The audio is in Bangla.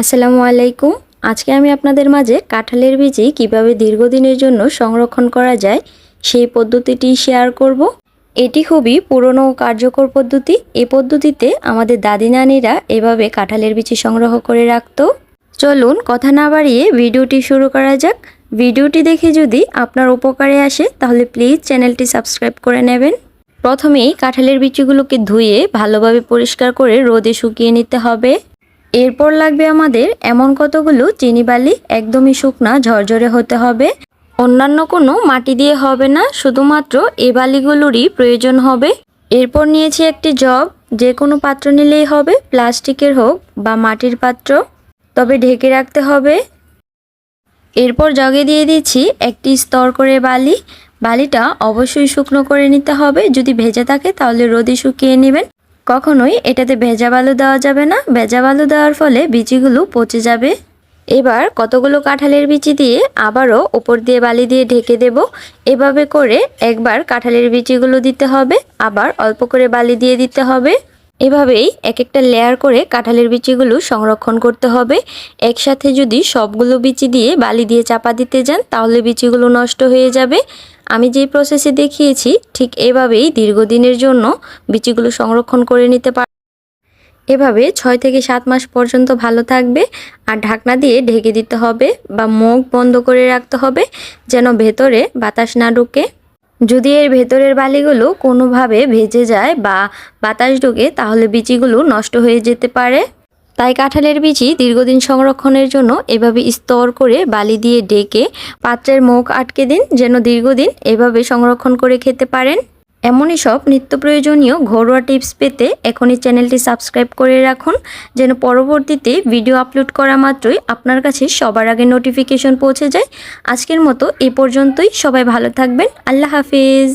আসসালামু আলাইকুম। আজকে আমি আপনাদের মাঝে কাঁঠালের বীজি কীভাবে দীর্ঘদিনের জন্য সংরক্ষণ করা যায় সেই পদ্ধতিটি শেয়ার করব। এটি খুবই পুরনো ও কার্যকর পদ্ধতি। এই পদ্ধতিতে আমাদের দাদি নানিরা এভাবে কাঁঠালের বীজি সংগ্রহ করে রাখত। চলুন কথা না বাড়িয়ে ভিডিওটি শুরু করা যাক। ভিডিওটি দেখে যদি আপনার উপকারে আসে, তাহলে প্লিজ চ্যানেলটি সাবস্ক্রাইব করে নেবেন। প্রথমেই কাঁঠালের বিচিগুলোকে ধুয়ে ভালোভাবে পরিষ্কার করে রোদে শুকিয়ে নিতে হবে। এরপর লাগবে আমাদের এমন কতগুলো চিনি বালি একদমই শুকনা, ঝরঝরে হতে হবে। অন্যান্য কোনো মাটি দিয়ে হবে না, শুধুমাত্র এ বালিগুলোরই প্রয়োজন হবে। এরপর নিয়েছি একটি জগ, যে কোনো পাত্র নিলেই হবে, প্লাস্টিকের হোক বা মাটির পাত্র। তবে ঢেকে রাখতে হবে। এরপর জগে দিয়ে দিচ্ছি একটি স্তর করে বালি। বালিটা অবশ্যই শুকনো করে নিতে হবে। যদি ভেজে থাকে তাহলে রোদে শুকিয়ে নেবেন। কখনোই এটাতে ভেজা বালু দেওয়া যাবে না। ভেজা বালু দেওয়ার ফলে বিচিগুলো পচে যাবে। এবার কতগুলো কাঁঠালের বিচি দিয়ে আবারও ওপর দিয়ে বালি দিয়ে ঢেকে দেব। এভাবে করে একবার কাঁঠালের বিচিগুলো দিতে হবে। আবার অল্প করে বালি দিয়ে দিতে হবে। এভাবেই এক একটা লেয়ার করে কাঁঠালের বিচিগুলো সংরক্ষণ করতে হবে। একসাথে যদি সবগুলো বিচি দিয়ে বালি দিয়ে চাপা দিতে যান, তাহলে বিচিগুলো নষ্ট হয়ে যাবে। আমি যেই প্রসেসে দেখিয়েছি, ঠিক এভাবেই দীর্ঘদিনের জন্য বিচিগুলো সংরক্ষণ করে নিতে পার এভাবে ছয় থেকে সাত মাস পর্যন্ত ভালো থাকবে। আর ঢাকনা দিয়ে ঢেকে দিতে হবে বা মুখ বন্ধ করে রাখতে হবে যেন ভেতরে বাতাস না ঢুকে। যদি এর ভেতরের বালিগুলো কোনোভাবে ভেজে যায় বা বাতাস ঢোকে, তাহলে বিচিগুলো নষ্ট হয়ে যেতে পারে। তাই কাঁঠালের বিচি দীর্ঘদিন সংরক্ষণের জন্য এভাবে স্তর করে বালি দিয়ে ডেকে পাত্রের মুখ আটকে দিন, যেন দীর্ঘদিন এভাবে সংরক্ষণ করে খেতে পারেন। এমনই সব নিত্য প্রয়োজনীয় ঘরোয়া টিপস পেতে এখনই চ্যানেলটি সাবস্ক্রাইব করে রাখুন, যেন পরবর্তীতে ভিডিও আপলোড করা মাত্রই আপনার কাছে সবার আগে নোটিফিকেশন পৌঁছে যায়। আজকের মতো এ পর্যন্তই, সবাই ভালো থাকবেন, আল্লাহ হাফিজ।